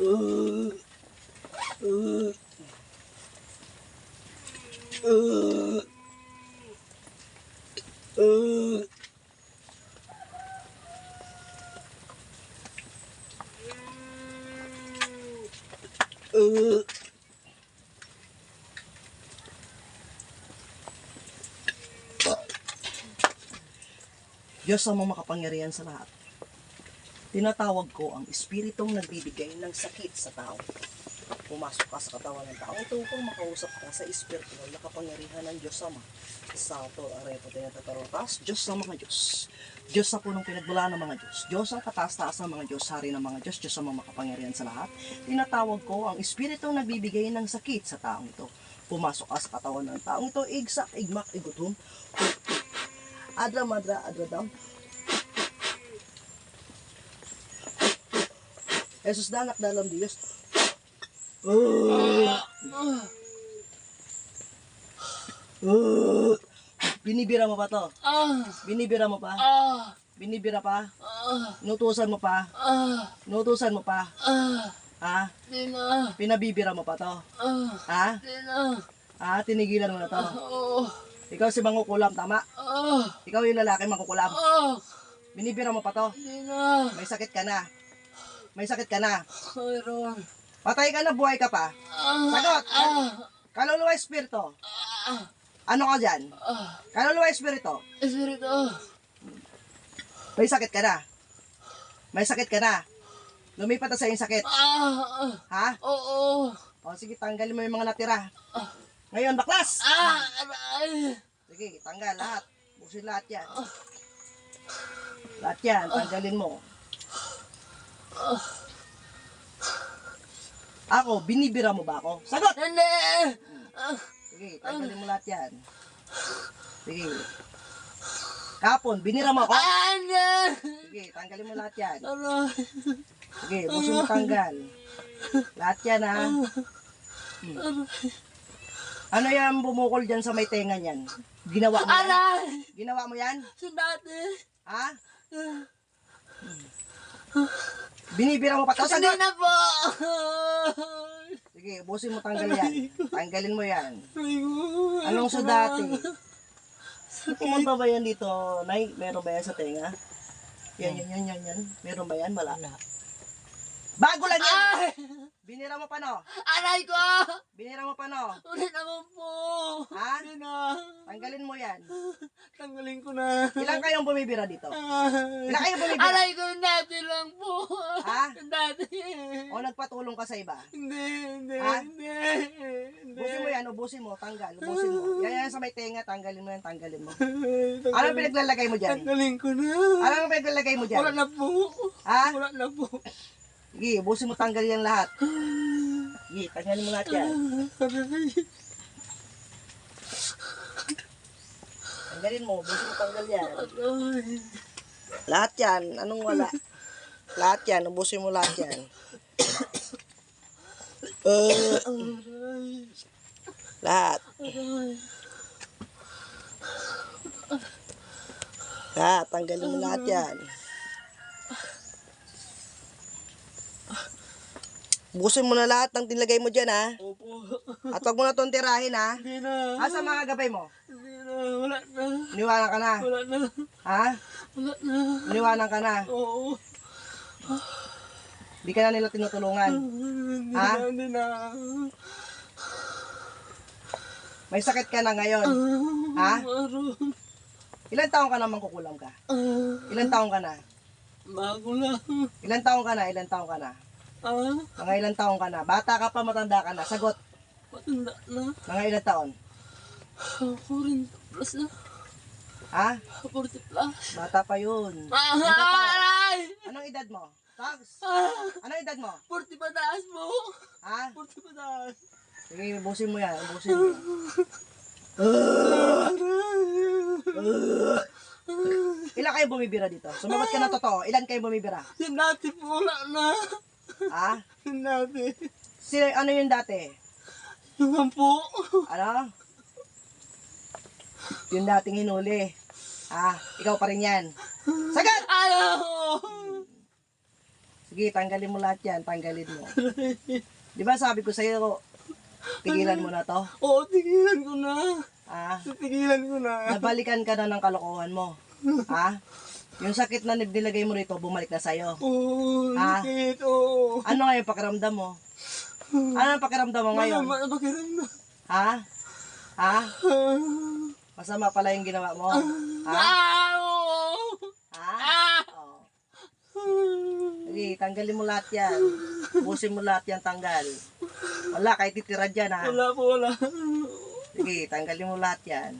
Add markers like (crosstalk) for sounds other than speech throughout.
Uh, uh, uh, uh. Uh. Diyos ang makapangyarihan sa lahat. Tinatawag ko ang espiritong nagbibigay ng sakit sa tao. Pumasok ka sa katawan ng tao. Ito upang makausap ka sa espiritual na kapangyarihan ng Diyos Ama. Santo Arepo Tinatatarotas, Diyos ng mga Diyos. Diyos sa punong pinagmula ng mga Diyos. Diyos ang kataas-taas ng mga Diyos, hari ng mga Diyos, Diyos ang mga makapangyarihan sa lahat. Tinatawag ko ang espiritong nagbibigay ng sakit sa taong ito. Pumasok ka sa katawan ng taong ito, igsak, igmak, igutom. Adra, madra, adradam, Jesus danak dalam Diyos. Uh, uh, binibira mo pa to? Binibira mo pa? Binibira pa? Nutusan mo pa? Nutusan mo pa? Ha? di na, Pinabibira mo pa to? Ha? di na, Ha? Tinigilan mo na to? oh, Ikaw si Mangkukulam, tama? ah, Ikaw yung lalaki Mangkukulam. ah, Binibira mo pa to? di na, May sakit ka na. May sakit ka na. mayroon, Patay ka na, buhay ka pa. ah, Sagot! ah, Kaluluwa espiritu. ah, Ano ka dyan? Kaluluwa espiritu. espiritu, May sakit ka na. May sakit ka na. Lumipat na sa iyong sakit. Ha? oo, O sige, tanggalin mo yung mga natira. Ngayon, baklas! ah, Sige, tanggal lahat. Busin lahat yan. Lahat yan, tanggalin mo. Ako, binibira mo ba ako? Sagot! hindi, ah, Sige, tanggalin mo lahat yan. Sige. Kapon, binira mo ako? ah, hindi, Sige, tanggalin mo lahat yan. aray, Sige, busin mo tanggal. Lahat yan ha. Hmm. Ano yan bumukol dyan sa may tenga niyan? Ginawa mo yan? aray, Ginawa mo yan? sa dati, Ha? Binibira mo pa to? hindi Sagot! na po, Sige, busin mo tanggal yan. Tanggalin mo yan. Anong sa dati? Pumunta ba yan dito, Nay? Meron ba yan sa tenga? Yan, yan, yan, yan, yan. Meron ba yan? Wala. Bago lang yan! Ay! Binira mo pa no? Aray ko! Binira mo pa no? Ulit naman po! Ha? Hindi na! Tanggalin mo yan. Tanggalin ko na! Ilan kayong bumibira dito? Ilan kayong bumibira? Aray ko, dati lang po! Ha? Dati! O nagpatulong ka sa iba? Hindi, hindi, Ha? hindi! Ubusin mo yan, ubusin mo, tanggal, ubusin mo. Yan, yan sa may tenga, tanggalin mo yan, tanggalin mo. Tanggalin- Anong pinaglalagay mo dyan? Tanggalin ko na! Anong pinaglalagay mo Wala dyan? na po! Ha? Wala na po! Sige, ubusin mo tanggal yan lahat. Sige, tanggalin mo lahat yan. Tanggalin mo, ubusin mo tanggal yan. Lahat yan, anong wala? Lahat yan, ubusin mo lahat yan. Uh, lahat, lahat, tanggalin mo lahat yan. Ubusin mo na lahat ng tinlagay mo dyan, ha? Opo! (laughs) At huwag mo na itong tirahin, ha? Hindi na! Asa mga gabay mo? Hindi na! Wala na! Iniwanan ka na. Wala na! Ha? Wala na! Iniwanan ka na. Oo! Hindi ka na nila tinutulungan. Hindi Ha? na, hindi na. May sakit ka na ngayon. Ha? Maroon. Ilan taong ka naman kukulam ka? Ah, Ilan taong ka na? bago lang. Ilan taong ka na? Ilan taong ka na? Ah, Mga ilan taong ka na? Bata ka pa, matanda ka na. Sagot. matanda na. Mga ilan taon? Ah, 40 plus na. Ha? 40 plus. Bata pa yun. Ah, taon? aray! Anong edad mo? Tags. Ah, Anong edad mo? 40 pataas mo. Ha? 40 pataas. Sige, ubusin mo yan. Ubusin mo. (laughs) Ilan kayo bumibira dito? Sumagot ka na totoo. Ilan kayo bumibira? Yung dati po, na. Ha? Yung dati. Si, ano yung dati? Yung po. Ano? Yung dating hinuli. Ah, ikaw pa rin yan. Sagat! Ayaw! Sige, tanggalin mo lahat yan. Tanggalin mo. Di ba sabi ko sa'yo, tigilan mo na to? Oo, tigilan ko na. Ah, Tigilan ko na. nabalikan ka na ng kalokohan mo. Ha? Yung sakit na nilagay mo rito, bumalik na sa'yo. Oo, Ah. sakit. Oo. Ano ngayon pakiramdam mo? Ano ang pakiramdam mo ngayon? Masama na pakiramdam. Ha? Ha? Ah. Masama pala yung ginawa mo? Ha? Ah, oo. Ha? Ah. Oh. Sige, tanggalin mo lahat yan. Busin mo lahat yan, tanggal. Wala, kahit titira dyan, ha? Wala po, wala. Sige, tanggalin mo lahat yan.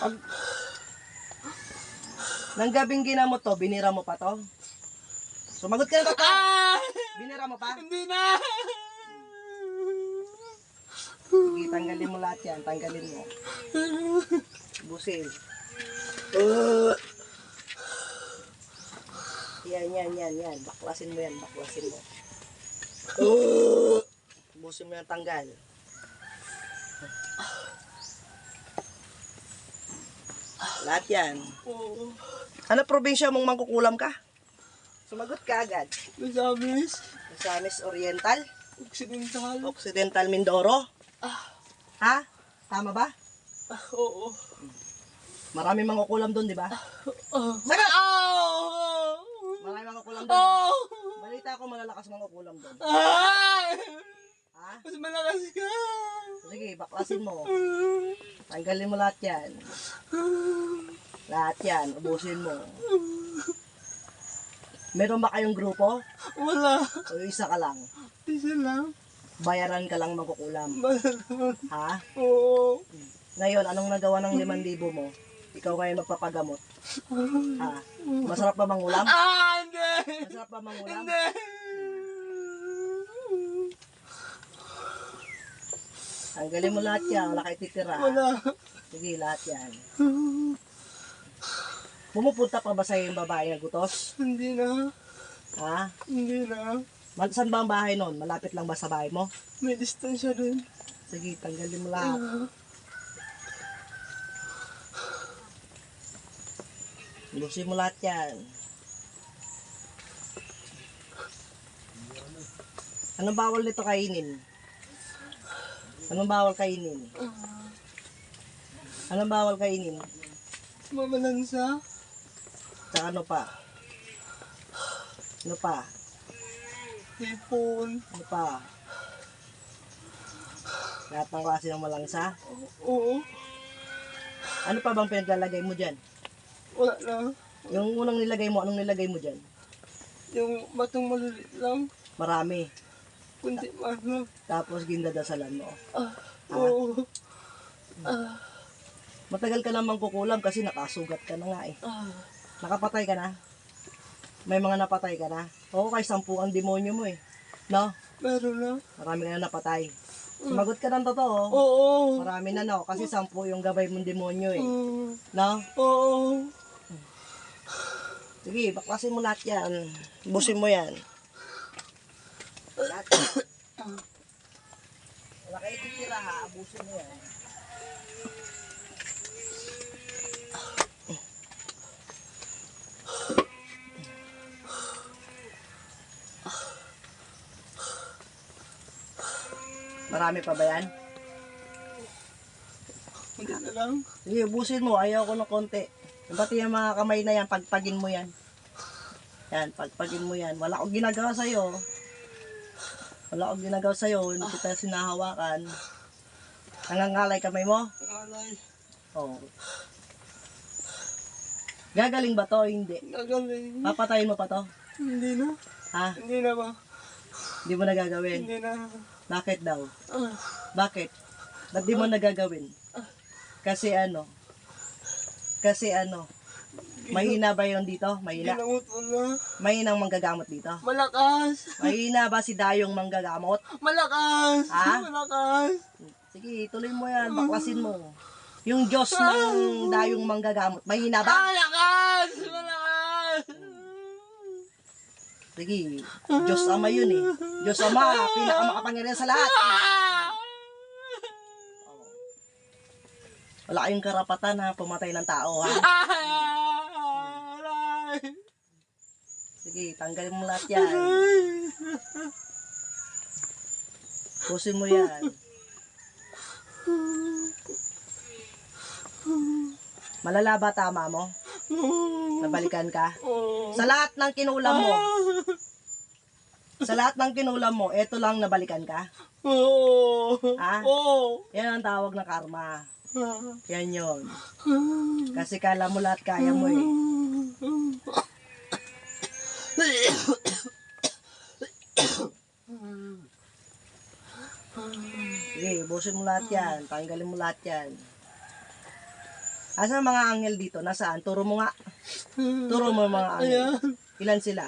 Pag... Nang gabing ginamot to, binira mo pa to? Sumagot ka na to! Ah! Binira mo pa? Hindi na. Sige, tanggalin mo lahat yan. Tanggalin mo. Busil. Yan, yan, yan, yan. Baklasin mo yan, baklasin mo. Busin mo yan, tanggal. Lahat yan. Oo. Ano probinsya mong mangkukulam ka? Sumagot ka agad. Misamis. Misamis Oriental, Occidental. Occidental Mindoro. Ha? Tama ba? Ah, oo. Marami mangkukulam doon, di ba? Ah. Sagot! Ah! Marami mangkukulam doon. Oh! Balita ko malalakas mangkukulam doon. Ah! Ha? Mas malakas ka. Sige, baklasin mo. (laughs) Tanggalin mo lahat yan. Lahat yan, ubusin mo. Meron ba kayong grupo? Wala. O isa ka lang? Isa lang. Bayaran ka lang magkukulam. Ha? Oo. Ngayon, anong nagawa ng 5,000 mo? Ikaw ngayon magpapagamot. Ha? Masarap ba mangulam? Ah, hindi. Masarap ba mangulam? Hindi. Tanggalin mo lahat yan, wala kayo titira. Wala. Sige, lahat yan. Pumupunta pa ba sa'yo yung babae na gutos? Hindi na. Ha? Hindi na. Mal- Saan ba ang bahay nun? Malapit lang ba sa bahay mo? May distansya din. Sige, tanggalin mo lahat. Lusin mo lahat yan. Anong bawal nito kainin? Anong bawal kainin? Anong bawal kainin? Mamalansa. Tsaka ano pa? Ano pa? Hipon. Ano pa? Lahat ng klase ng malangsa? Oo. Ano pa bang pinaglalagay mo dyan? Wala na. Yung unang nilagay mo, anong nilagay mo dyan? Yung batong maliliit lang. Marami. Kundi ano. Tapos gindadasalan mo. Ah. Oo. Ah. Matagal ka namang kukulam kasi nakasugat ka na nga eh. Ah. Nakapatay ka na? May mga napatay ka na? Oo, kay sampu ang demonyo mo eh. No? Meron na. Marami ka na napatay. Sumagot ka ng totoo. Oo. Marami na no, kasi sampu yung gabay mong demonyo eh. Mm. No? Oo. Sige, baklasin mo lahat yan. Busin mo yan. Lahat. Wala kayo titira ha, abusin mo yan. Marami pa ba yan? Hindi na lang. Sige, ubusin mo. Ayaw ko ng konti. Pati yung mga kamay na yan, pagpagin mo yan. Yan, pagpagin mo yan. Wala akong ginagawa sa'yo. Wala akong ginagawa sa'yo. Hindi kita sinahawakan. Nangangalay kamay mo? Alay. Oo. Gagaling ba to o hindi? Nagaling. Papatayin mo pa to? Hindi na. Ha? Hindi na ba? Hindi mo nagagawin. Hindi na. Bakit daw? Ah. Bakit? Ba't di mo nagagawin? Kasi ano? Kasi ano? Mahina ba yun dito? Mahina? Ginamot mo na. Mahinang manggagamot dito? Malakas. Mahina ba si Dayong manggagamot? Malakas. Ha? Malakas. Sige, tuloy mo yan. Baklasin mo. Yung Diyos ng Dayong manggagamot. Mahina ba? Malakas. Malakas. Sige. Diyos Ama yun eh. Diyos Ama, pinakamakapangyarihan sa lahat. Ah! Wala kayong karapatan na pumatay ng tao, ha? Sige, tanggalin mo lahat yan. Pusin mo yan. Malala ba tama mo? Nabalikan ka? Sa lahat ng kinulam mo, sa lahat ng kinulam mo, eto lang nabalikan ka? Oh. Ha? Yan ang tawag na karma. Yan yun. Kasi kala mo lahat kaya mo eh. Sige, busin mo lahat yan. Tanggalin mo lahat yan. Asan ang mga angel dito? Nasaan? Turo mo nga. Turo mo mga angel. Ilan sila?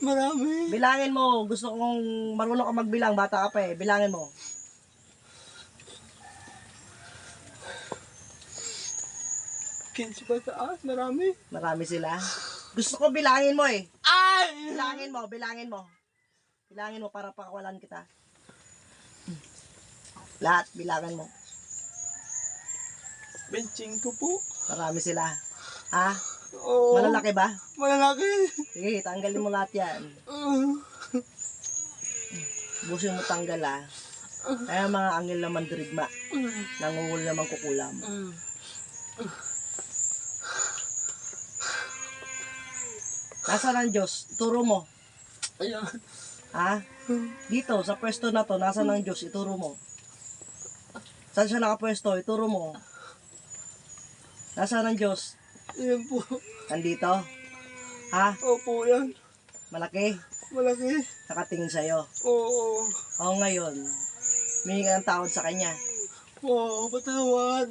Marami. Bilangin mo. Gusto kong marunong ka magbilang. Bata ka pa eh. Bilangin mo. Kinsi ba taas? Marami. Marami sila. Gusto ko bilangin mo eh. Ay! Bilangin mo, bilangin mo. Bilangin mo para pakawalan kita. Lahat, bilangin mo. Benching ko po. Marami sila. Ha? Oo. Malalaki ba? Malalaki. Sige, tanggalin mo lahat yan. Uh, Busin mo tanggal ha. Kaya mga angel na mandirigma. Nangungul naman kukulam. Nasaan ang Diyos? Turo mo. Ayan. Ha? Dito, sa pwesto na to, nasaan ang Diyos? Ituro mo. Saan siya nakapwesto? Ituro mo. Nasaan ang Diyos? Ayan po. Nandito? Ha? Opo yan. Malaki? Malaki. Nakatingin sa'yo. Oo. O ngayon, may ng tawad sa kanya. Wow, patawad.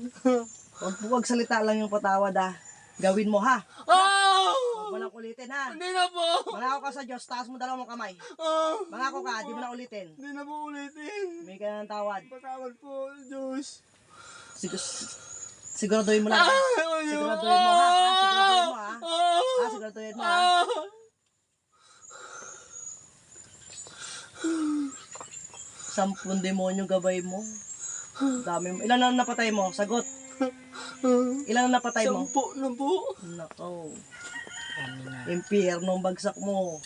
Huwag, huwag salita lang yung patawad ha. Gawin mo ha. Oh! Huwag mo nang ulitin ha. Hindi na po. Mangako ka sa Diyos, taas mo dalawang kamay. Oh! Mangako ka, di mo na ulitin. Hindi na po ulitin. May ka ng tawad. Patawad po, Diyos. Sigur, siguraduhin mo lang. ha? Ay, Siguraduhin mo ha. ha? Siguraduhin mo ha. Ha, siguraduhin mo ha. Ah! Sampung demonyo gabay mo. Dami mo. Ilan na napatay mo? Sagot. Ilan na napatay mo? Sampo na po. Nako. Impyerno ang bagsak mo.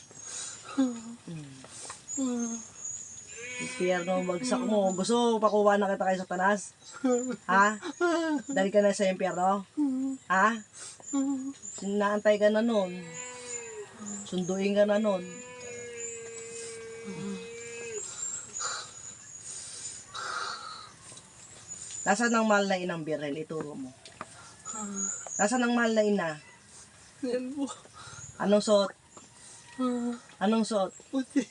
Impyerno ang bagsak mo. Gusto mo pakuha na kita kay Satanas? Ha? Dali ka na sa impyerno? Ha? Sinaantay ka na nun. Sunduin ka na nun. Nasaan ang mahal na inang birhen? Ituro mo. Nasaan ang mahal na ina? Yan po. Anong suot? Ah, Anong suot? Puti.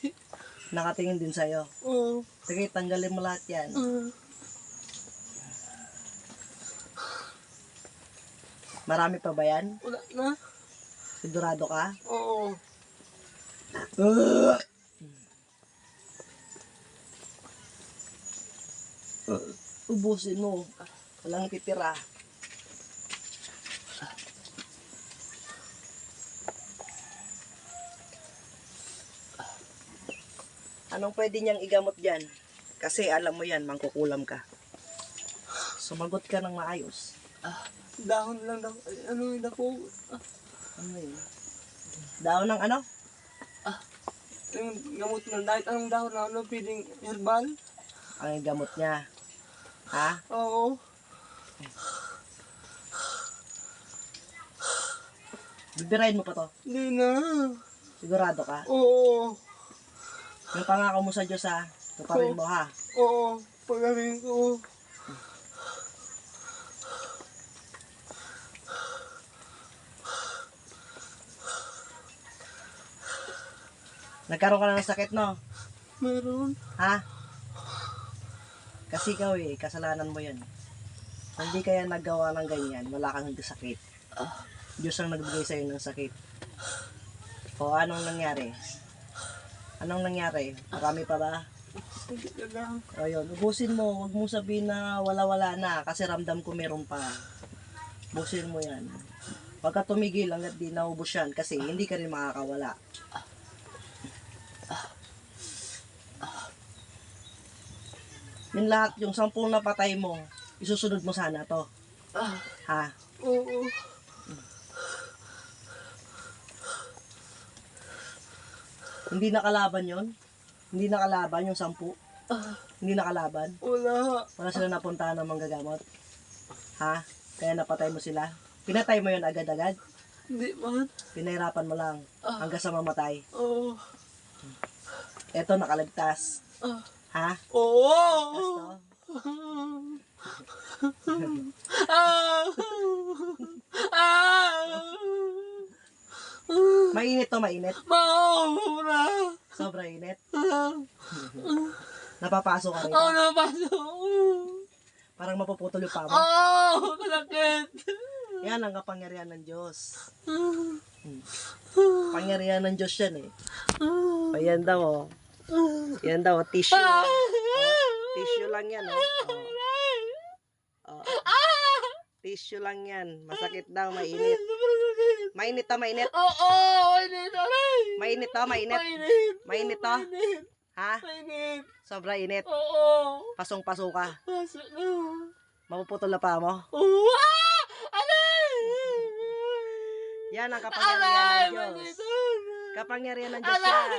Nakatingin din sa'yo. Oh. Sige, tanggalin mo lahat yan. Ah. Marami pa ba yan? Wala na. Sigurado ka? Oo. Ubusin mo. Walang titira. Anong pwede niyang igamot dyan? Kasi alam mo yan, mangkukulam ka. Sumagot ka ng maayos. Dahon lang daw. Ano yun ako? Ah, Ano yun? Daon ng ano? yung gamot ng diet. Anong dahon na ano? Piling herbal? Ang gamot niya. Ha? Oo. Bibirahin mo pa to. Hindi na. Sigurado ka? Oo. Yung pangako mo sa Diyos ha. Tuparin mo ha. Oo. Pagaling ko. Nagkaroon ka na ng sakit no? Meron. Ha? Kasi ikaw eh, kasalanan mo yun. Hindi kaya nagawa ng ganyan, wala kang sakit. Diyos ang nagbigay sa'yo ng sakit. O anong nangyari? Anong nangyari? Marami pa ba? Sige lang. O yun, ubusin mo. Huwag mong sabihin na wala-wala na kasi ramdam ko meron pa. Ubusin mo yan. Huwag ka tumigil hanggat di naubos yan kasi hindi ka rin makakawala. Yung lahat, yung sampung napatay mo, isusunod mo sana to. Ha? Oo. Hindi nakalaban yon Hindi nakalaban yung sampu? Hindi nakalaban? wala. Wala sila napuntahan ng manggagamot? Ha? Kaya napatay mo sila? Pinatay mo yon agad-agad? Hindi man. Pinahirapan mo lang Ah. hanggang sa mamatay. Oo. Eto, nakaligtas. Ah. Ha? Oo. Gusto? (laughs) Ah. Ah. Mainit to, mainit. Maura. Sobrang init. (laughs) Napapasok ka Oh, rito. napasok. Parang mapuputol yung paa mo. Oh, sakit. Yan ang kapangyarihan ng Diyos. Ah. Pangyarihan ng Diyos yan eh. O yan daw oh. Yan daw, oh, tissue. Ah. Tissue lang yan oh. Oh. (laughs) Oh. Tissue lang yan. Masakit (laughs) daw, mainit. Mainit to, mainit. Oo, mainit. Aray. Mainit to, mainit. Mainit. Mainit to. Mainit. Ha? Mainit. Sobra init. Oo. Pasong-paso ka. Pasok na. Mapuputol na pa mo. Oo. Ah! Aray! Yan ang kapangyarihan ng Diyos. Kapangyarihan ng Diyos yan.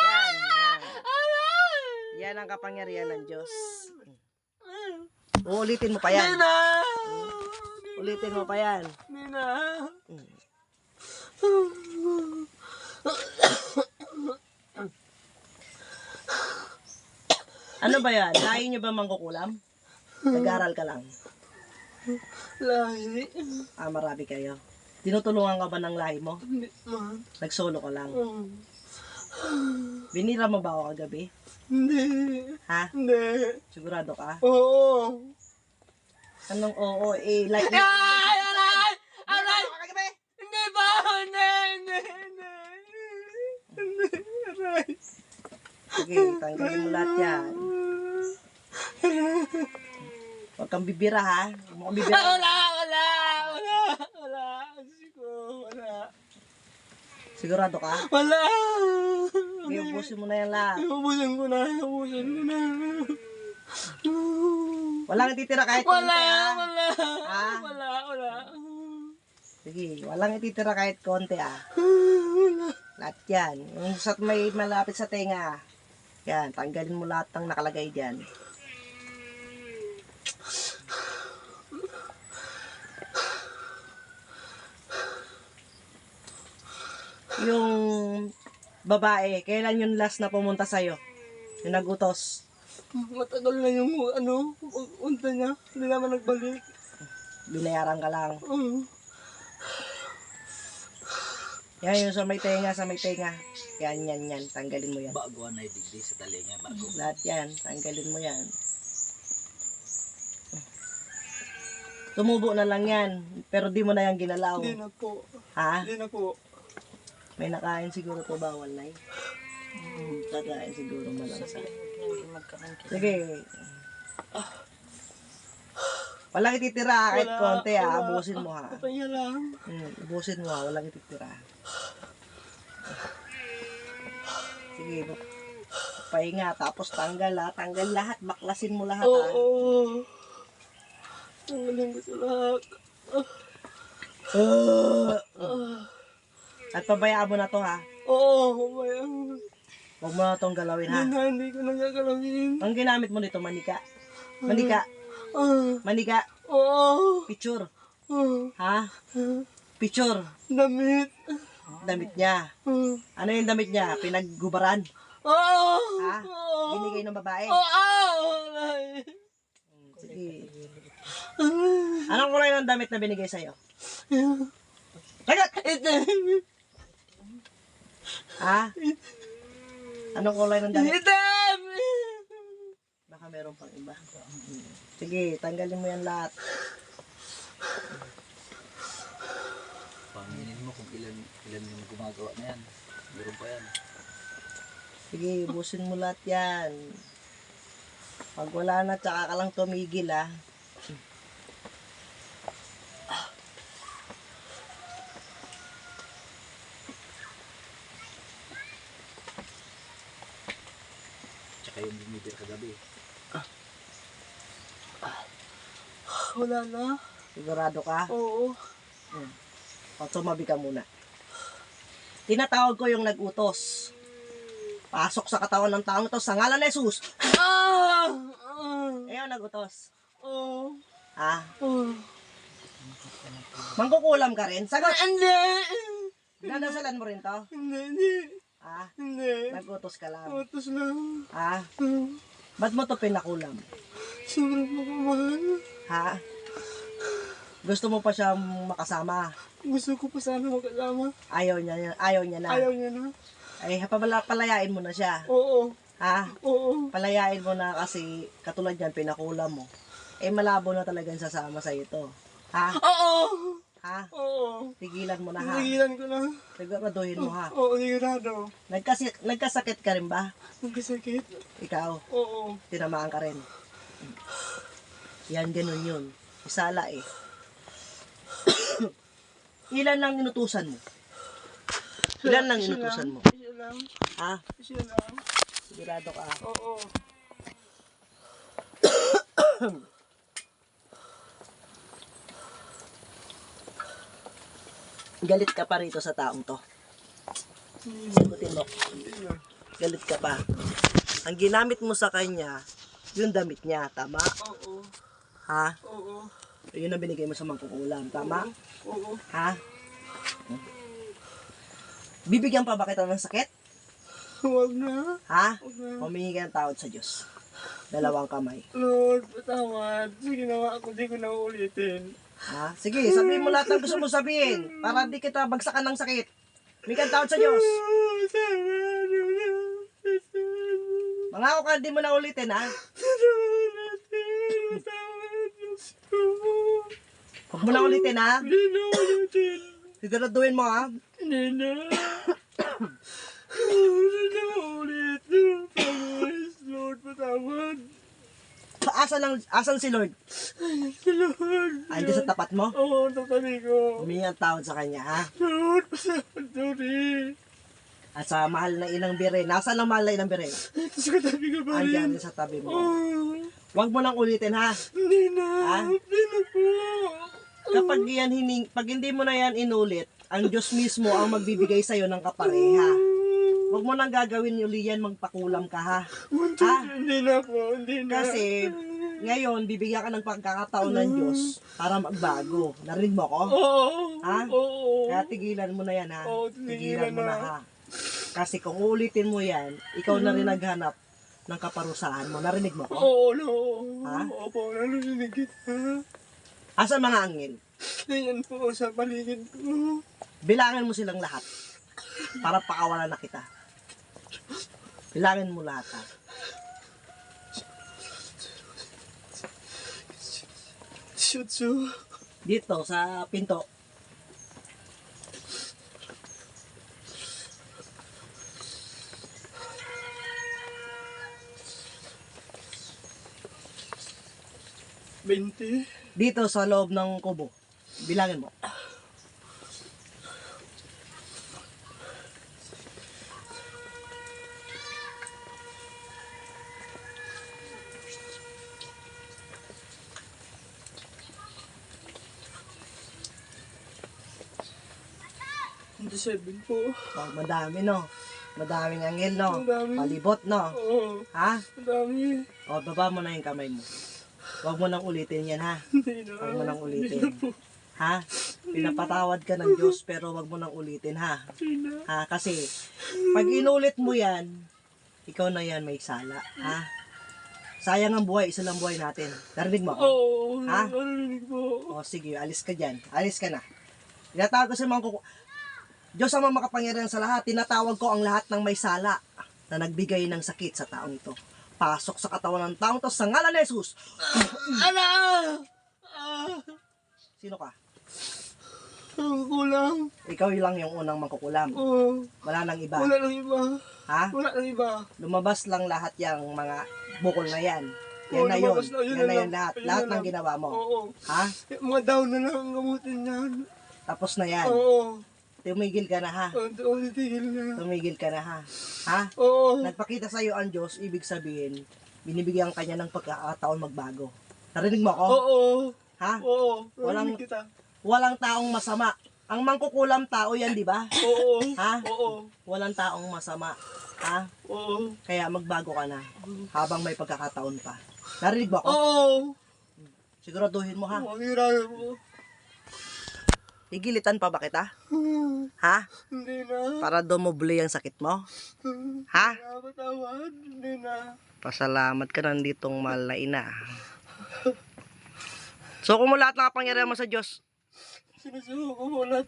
Yan, yan. Yan ang kapangyarihan ng Diyos. Ah. Uulitin mo pa yan. Nina! Ulitin mo pa yan. Nina! Ano ba yan? Lahi nyo ba mangkukulam? Nag-aral ka lang. Lahi. Ah, marami kayo. Tinutulungan ka ba ng lahi mo? Hindi man. Nagsolo ka lang. Binira mo ba ako kagabi? Hindi. Ha? Hindi. Sigurado ka? Oo. Anong oo? Eh, like... Ay! Aray! Aray! Hindi ba? Hindi! Hindi! Hindi! Aray! Sige, tanggalin mo lahat yan. Huwag kang bibira ha. Huwag kang bibira. Wala! Wala! Wala! Wala! Diyos ko, Wala! Sigurado ka? Wala! Sige, ubusin mo na yan lahat. Iubusin ko na! Iubusin ko na! Walang ititira kahit konti Wala! ha. Wala! Ah? Wala! Wala! Sige, walang ititira kahit konti ah. Wala! Lahat yan. Yung sa may malapit sa tenga. Yan, tanggalin mo lahat ng nakalagay dyan. Yung babae, kailan yung last na pumunta sa'yo? Yung nagutos. Matagal na yung ano, unta niya. Hindi naman nagbalik. Binayaran ka lang. Uh, Yan, yung sa may tenga, sa may tenga. Yan, yan, yan. Tanggalin mo yan. Bago na digdi sa talinga, bago. Lahat yan. Tanggalin mo yan. Tumubo na lang yan. Pero di mo na yan ginalaw. Hindi na po. Ha? Hindi na po. May nakain siguro to bawal na eh. Kakain siguro malansa. Sige. Walang ititira kahit Wala, konti ha. wala. Abusin mo ha. Patay lang. Hmm, ubusin mo ha. Walang ititira. Sige. Pahinga. Tapos tanggal ha. Tanggal lahat. Baklasin mo lahat ha. Oo. Ang galing ko sa lahat. Uh, Ah. at pabayaan mo na to ha. Oo, kumayang. Huwag mo na itong galawin ha. Hindi na, hindi ko nagagalawin. Ang ginamit mo nito, manika. Manika. Ah. Manika. Oo. Picture. Ah. Ha? Picture. Damit. Damit niya. Ano yung damit niya? Pinaggubaran. Oo. Ha? Binigay ng babae. Oo. Sige. Anong kulay ng damit na binigay sa'yo? Ito. Ha? Anong kulay ng damit? Ito. Baka meron pang iba. Sige, tanggalin mo yan lahat. Panginin mo kung ilan ilan yung gumagawa na yan. Meron pa yan. Sige, busin mo lahat yan. Pag wala na, tsaka ka lang tumigil ah. Tsaka yung bumibir kagabi. Wala na. Sigurado ka? Oo. O, tumabi ka muna. Tinatawag ko yung nag-utos. Pasok sa katawan ng taong ito sa ngalan ni Jesus. Ah! Ah! Ayaw nag-utos. Oh. Ha? Oh. Mangkukulam ka rin? Sagot! Hindi! Dadasalan mo rin to? Hindi, hindi. Ha? Hindi. Nag-utos ka lang. Utos lang. Ah. Ba't mo to pinakulam? Sobrang makamahal. Ha? Gusto mo pa siya makasama? Gusto ko pa sana magkasama. Ayaw niya, ayaw niya na. Ayaw niya na. Ay, pabala, palayain mo na siya. Oo. Ha? Oo. Palayain mo na kasi katulad yan, pinakulam mo. Eh, malabo na talagang sasama sa ito. Ha? Oo. Ha? Oo. Tigilan mo na ha. Tigilan ko na. Siguraduhin mo ha. Oo, sigurado. Nagkasi, nagkasakit ka rin ba? Nagkasakit. Ikaw, Oo. tinamaan ka rin. Yan, ganun yun. Isala eh. (coughs) Ilan lang inutusan mo? Ilan lang inutusan mo? Isa lang. Ha? Isa lang. Sigurado ka. Oo. (coughs) Galit ka pa rito sa taong to. Hindi Sagutin mo. Galit ka pa. Ang ginamit mo sa kanya, yung damit niya. Tama? Oo. Ha? Oo. Yun ang binigay mo sa mangkukulam. Tama? Oo. Ha? Bibigyan pa ba kita ng sakit? Huwag na. Ha? Na. Humingi ka ng tawad sa Diyos. Dalawang kamay. Lord, patawad. Sa ginawa ko, di ko na ulitin. Ha? Sige, sabihin mo lahat ng gusto mo sabihin. Para di kita bagsakan ng sakit. Humingi ka ng tawad sa Diyos. Mangako ka, di mo na ulitin, ha? Huwag mo na ulitin, ha? Siguraduhin mo, ha? Hindi na. Ulit. Lord, patawad. Asan, lang, asan si Lord? Lord. Andiyan sa tapat mo? Oo, tatali ko. Humingi ng tawad sa kanya, ha? Lord, patawad, sorry. At sa mahal na inang bire. Nasaan ang mahal na inang bire? Tapos katabi ka pa rin. Andiyan sa tabi mo. Oh, Huwag mo nang ulitin, ha? hindi na. Ha? Hindi na po. Kapag yan hining, pag hindi mo na yan inulit, ang Diyos mismo ang magbibigay sa'yo ng kapareha. Huwag mo nang gagawin uli yan, magpakulam ka ha. Muntik, Ah. hindi na po, hindi na. Kasi, ngayon, bibigyan ka ng pagkakataon ng Diyos para magbago. Narinig mo ko? Oo. Ha? Oo. Kaya tigilan mo na yan ha. Oo, Tigilan tigilan mo na na. ha. Kasi kung ulitin mo yan, ikaw na rin naghanap ng kaparusahan mo. Narinig mo ko? Oo, no. Ha? Opo, narinig kita. Asan mga angel? Ayan po sa paligid ko. Bilangin mo silang lahat. Para pakawalan na kita. Bilangin mo lahat ha. Shutsu. Dito sa pinto. Binti. Dito sa loob ng kubo. Bilangin mo. Hindi seven po. Oh, madami no. Madaming angel no. Ang dami. Palibot no. Oo. Ha? Ang dami. O, baba mo na yung kamay mo. Huwag mo nang ulitin yan ha. Hindi na. Huwag mo nang ulitin. Ha? Pinapatawad ka ng Diyos pero wag mo nang ulitin ha. Hindi na. Ha? Kasi pag inulit mo yan, ikaw na yan may sala. Ha? Sayang ang buhay, isa lang buhay natin. Narinig mo? ako? Oo. Ha? Narinig po. O sige, alis ka dyan. Alis ka na. Tinatawag ko sa mga kuku... Diyos ang makapangyarihan sa lahat. Tinatawag ko ang lahat ng may sala na nagbigay ng sakit sa taong ito. Pasok sa katawan ng taong ito sa ngalan ni Jesus. Ana! Ah! Sino ka? Ang kulang. Ikaw lang yung unang mangkukulam. Oo. Wala nang iba. Wala nang iba. Ha? Wala nang iba. Lumabas lang lahat yung mga bukol na yan. Yan Oo, na yun. na, yun Yan na na yun lang. lahat. Yun Lahat na ng ginawa mo. Oo. Ha? Mga down na lang ang gamutin niyan. Tapos na yan. Oo. Tumigil ka na ha. Oo, oo, titigil na. Tumigil ka na ha. Ha? Oo. Nagpakita sa iyo ang Diyos, ibig sabihin, binibigyan ka niya ng pagkakataon magbago. Narinig mo ako? Oo. Ha? Oo. Walang- kita. Walang taong masama. Ang mangkukulam tao yan, di ba? Oo. Ha? Oo. Walang taong masama. Ha? Oo. Kaya magbago ka na habang may pagkakataon pa. Narinig ba ako? Oo. Siguraduhin mo ha. Hirap mo. Igilitan pa ba kita? Ha? Hindi na. Para dumoble ang sakit mo? Ha? Nakapatawad. Hindi na. Pasalamat ka nanditong mahal na ina. So kung mo lahat ng kapangyarihan mo sa Diyos, Sinusuko ko lahat